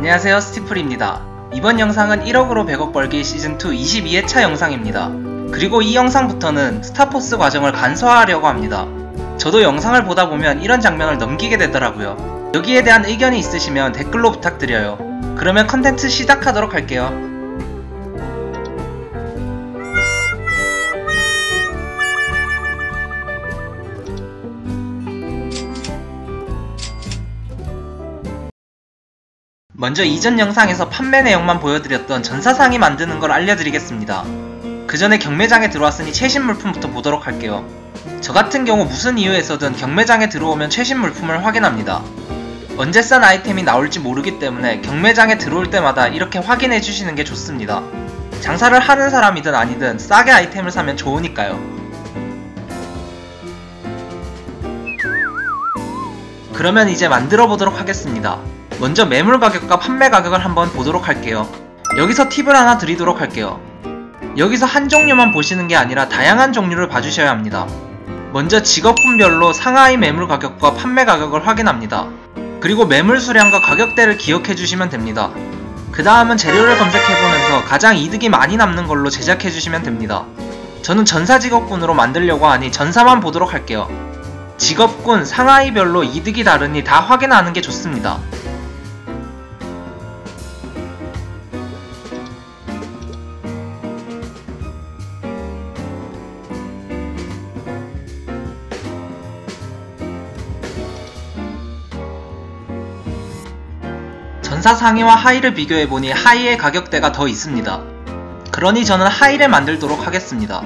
안녕하세요 스티플입니다. 이번 영상은 1억으로 100억 벌기 시즌2 22회차 영상입니다. 그리고 이 영상부터는 스타포스 과정을 간소화하려고 합니다. 저도 영상을 보다 보면 이런 장면을 넘기게 되더라고요. 여기에 대한 의견이 있으시면 댓글로 부탁드려요. 그러면 컨텐츠 시작하도록 할게요. 먼저 이전 영상에서 판매 내용만 보여드렸던 전사상이 만드는 걸 알려드리겠습니다. 그 전에 경매장에 들어왔으니 최신 물품부터 보도록 할게요. 저 같은 경우 무슨 이유에서든 경매장에 들어오면 최신 물품을 확인합니다. 언제 싼 아이템이 나올지 모르기 때문에 경매장에 들어올 때마다 이렇게 확인해 주시는 게 좋습니다. 장사를 하는 사람이든 아니든 싸게 아이템을 사면 좋으니까요. 그러면 이제 만들어 보도록 하겠습니다. 먼저 매물 가격과 판매 가격을 한번 보도록 할게요. 여기서 팁을 하나 드리도록 할게요. 여기서 한 종류만 보시는 게 아니라 다양한 종류를 봐주셔야 합니다. 먼저 직업군별로 상하이 매물 가격과 판매 가격을 확인합니다. 그리고 매물 수량과 가격대를 기억해 주시면 됩니다. 그 다음은 재료를 검색해보면서 가장 이득이 많이 남는 걸로 제작해 주시면 됩니다. 저는 전사 직업군으로 만들려고 하니 전사만 보도록 할게요. 직업군 상하이별로 이득이 다르니 다 확인하는 게 좋습니다. 상위와 하이를 비교해보니 하이의 가격대가 더 있습니다. 그러니 저는 하이를 만들도록 하겠습니다.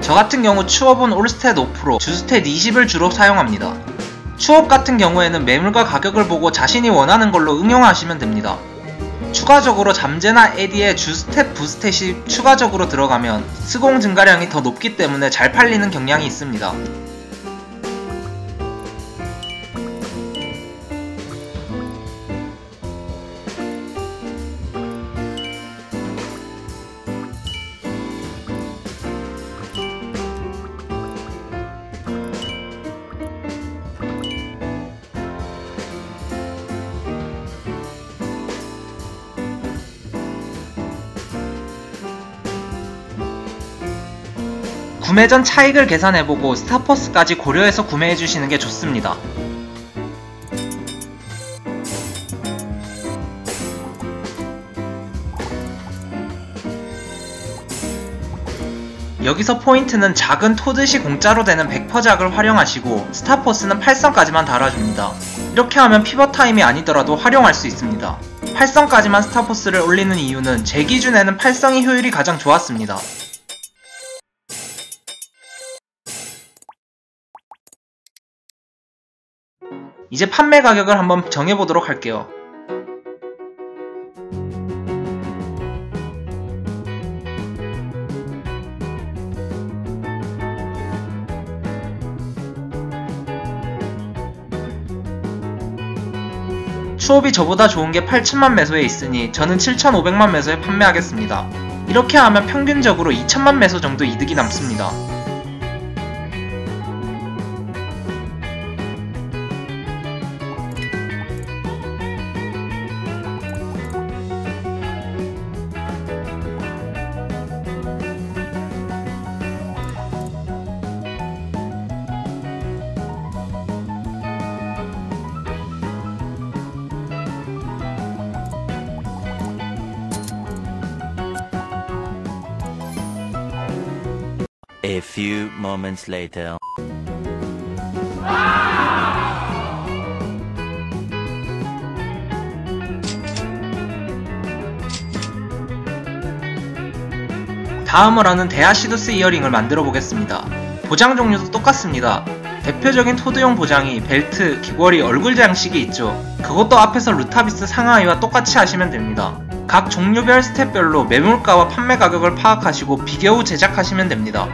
저 같은 경우 추업은 올스탯 5%, 주스탯 20을 주로 사용합니다. 추업 같은 경우에는 매물과 가격을 보고 자신이 원하는 걸로 응용하시면 됩니다. 추가적으로 잠재나 에디에 주스탯 부스탯이 추가적으로 들어가면 스공 증가량이 더 높기 때문에 잘 팔리는 경향이 있습니다. 구매 전 차익을 계산해보고 스타퍼스까지 고려해서 구매해주시는 게 좋습니다. 여기서 포인트는 작은 토듯이 공짜로 되는 100%작을 활용하시고 스타퍼스는 8성까지만 달아줍니다. 이렇게 하면 피벗타임이 아니더라도 활용할 수 있습니다. 8성까지만 스타퍼스를 올리는 이유는 제 기준에는 8성이 효율이 가장 좋았습니다. 이제 판매 가격을 한번 정해보도록 할게요. 추업이 저보다 좋은 게 8천만 매소에 있으니 저는 7,500만 매소에 판매하겠습니다. 이렇게 하면 평균적으로 2천만 매소 정도 이득이 남습니다. A few moments later. 다음을 하는 데아시두스 이어링을 만들어 보겠습니다. 보장 종류도 똑같습니다. 대표적인 토드용 보장이 벨트, 귀걸이, 얼굴 장식이 있죠. 그것도 앞에서 루타비스 상하이와 똑같이 하시면 됩니다. 각 종류별 스텝별로 매물가와 판매 가격을 파악하시고 비교 후 제작하시면 됩니다.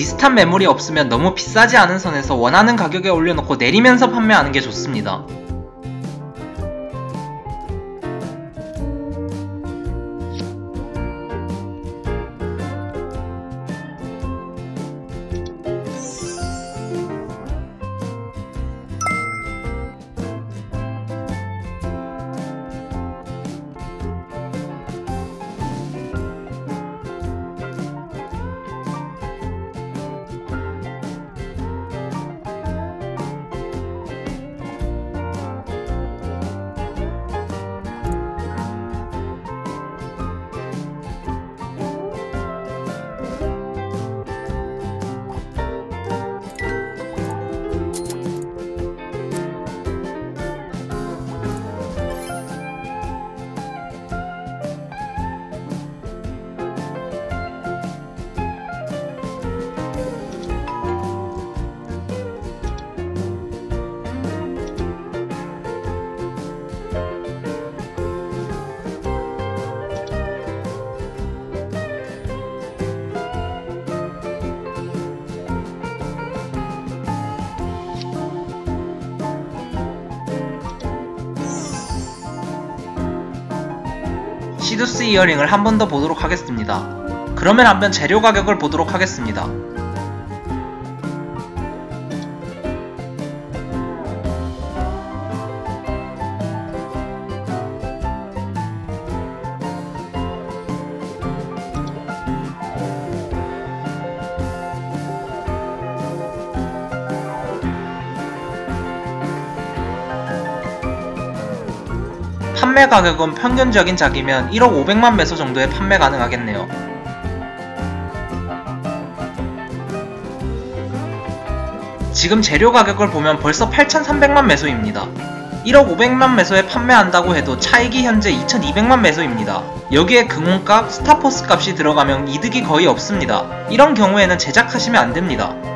비슷한 매물이 없으면 너무 비싸지 않은 선에서 원하는 가격에 올려놓고 내리면서 판매하는 게 좋습니다. 시두스 이어링을 한 번 더 보도록 하겠습니다. 그러면 한번 재료 가격을 보도록 하겠습니다. 판매 가격은 평균적인 작이면 1억 500만 매소 정도에 판매 가능하겠네요. 지금 재료 가격을 보면 벌써 8,300만 매소입니다. 1억 500만 매소에 판매한다고 해도 차익이 현재 2,200만 매소입니다. 여기에 금혼값, 스타포스 값이 들어가면 이득이 거의 없습니다. 이런 경우에는 제작하시면 안됩니다.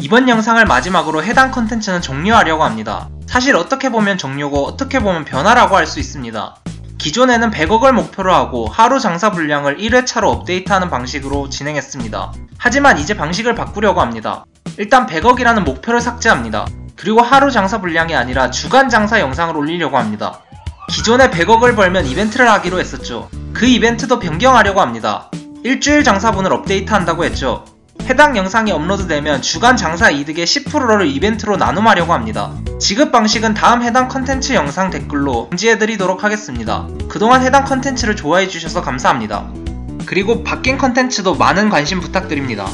이번 영상을 마지막으로 해당 컨텐츠는 종료하려고 합니다. 사실 어떻게 보면 종료고 어떻게 보면 변화라고 할 수 있습니다. 기존에는 100억을 목표로 하고 하루 장사 분량을 1회차로 업데이트하는 방식으로 진행했습니다. 하지만 이제 방식을 바꾸려고 합니다. 일단 100억이라는 목표를 삭제합니다. 그리고 하루 장사 분량이 아니라 주간 장사 영상을 올리려고 합니다. 기존에 100억을 벌면 이벤트를 하기로 했었죠. 그 이벤트도 변경하려고 합니다. 일주일 장사분을 업데이트한다고 했죠. 해당 영상이 업로드되면 주간 장사 이득의 10%를 이벤트로 나눔하려고 합니다. 지급 방식은 다음 해당 컨텐츠 영상 댓글로 공지해드리도록 하겠습니다. 그동안 해당 컨텐츠를 좋아해주셔서 감사합니다. 그리고 바뀐 컨텐츠도 많은 관심 부탁드립니다.